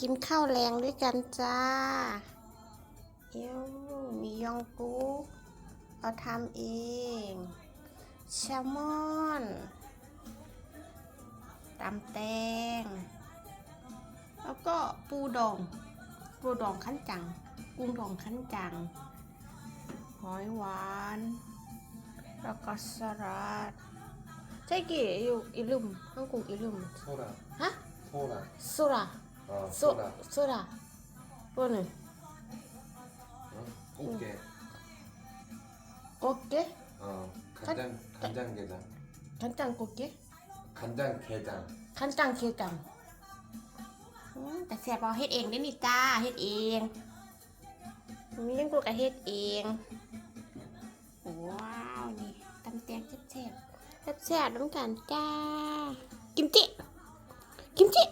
กินข้าวแรงด้วยกันจ้า เอ้วมียองกุ๊กเราทำเองแซลมอนตำแตง แล้วก็ปูดอง ปูดองขั้นจัง กุ้งดองขั้นจัง หอยหวาน แล้วก็สลัดใช่กี่อยู่อิลุมฮ่องกงอิลุมโซระฮะโซระโซระ 소라 โซดาตัวหนึ่ง 어? 꽃게 โอเค 어 간장 간장게장 ขั้นจังโอเค 간장게장 ขั้นจังเคจังอืมแต่แซ่บเอาเฮ็ดเองได้นี่จ้าเฮ็ดเองมียังกูกับเฮ็ดเองว้าวนี่ตำแตงแซ่บๆแซ่บๆน้ำกันจ้ากิมจิกิมจิ